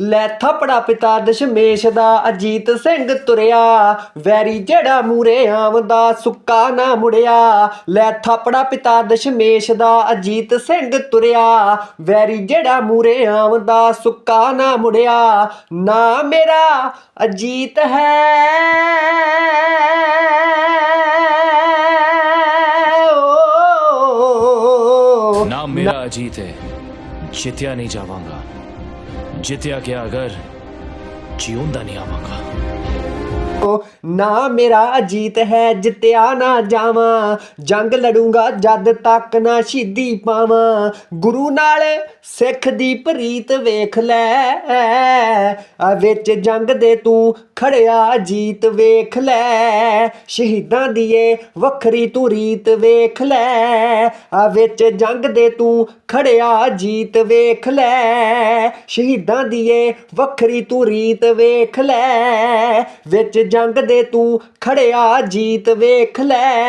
ਲੈਥਾ ਪੜਾ ਪਿਤਾ ਦਸ਼ਮੇਸ਼ ਦਾ ਅਜੀਤ ਸਿੰਘ ਤੁਰਿਆ। ਵੈਰੀ ਜਿਹੜਾ ਮੂਰੇ ਆਵਦਾ ਸੁੱਕਾ ਨਾ ਮੁੜਿਆ। ਲੈਥਾ ਪੜਾ ਪਿਤਾ ਦਸ਼ਮੇਸ਼ ਦਾ ਅਜੀਤ ਸਿੰਘ ਤੁਰਿਆ। ਵੈਰੀ ਜਿਹੜਾ ਮੂਰੇ ਆਵਦਾ ਸੁੱਕਾ ਨਾ ਮੁੜਿਆ। ਨਾ ਮੇਰਾ ਅਜੀਤ ਹੈ। ਓ ਮੇਰਾ ਅਜੀਤ ਹੈ। ਜਿੱਤਿਆ ਨਹੀਂ ਜਾਵਾਂਗਾ। ਜਿੱਤਿਆ ਗਿਆ ਅਗਰ ਜਿਉਂਦਾ ਨਹੀਂ ਆਵਾਂਗਾ। ਨਾ ਮੇਰਾ ਅਜੀਤ ਹੈ, ਜਿੱਤਿਆ ਨਾ ਜਾਵਾਂ। ਜੰਗ ਲੜੂੰਗਾ ਜਦ ਤੱਕ ਨਾ ਸ਼ਹੀਦੀ ਪਾਵਾਂ। ਗੁਰੂ ਨਾਲ ਸਿੱਖ ਦੀ ਪ੍ਰੀਤ ਵੇਖ ਲੈ। ਆ ਵਿੱਚ ਜੰਗ ਦੇ ਤੂੰ ਖੜਿਆ ਜੀਤ ਵੇਖ ਲੈ। ਸ਼ਹੀਦਾਂ ਦੀ ਏ ਵੱਖਰੀ ਤੂੰ ਰੀਤ ਵੇਖ ਲੈ। ਆ ਵਿੱਚ ਜੰਗ ਦੇ ਤੂੰ ਖੜਿਆ ਜੀਤ ਵੇਖ ਲੈ। ਸ਼ਹੀਦਾਂ ਦੀ ਏ ਵੱਖਰੀ ਤੂੰ ਰੀਤ ਵੇਖ ਲੈ। ਵਿੱਚ ਜੰਗ ਦੇ ਤੂੰ ਖੜਿਆ ਜੀਤ ਵੇਖ ਲੈ।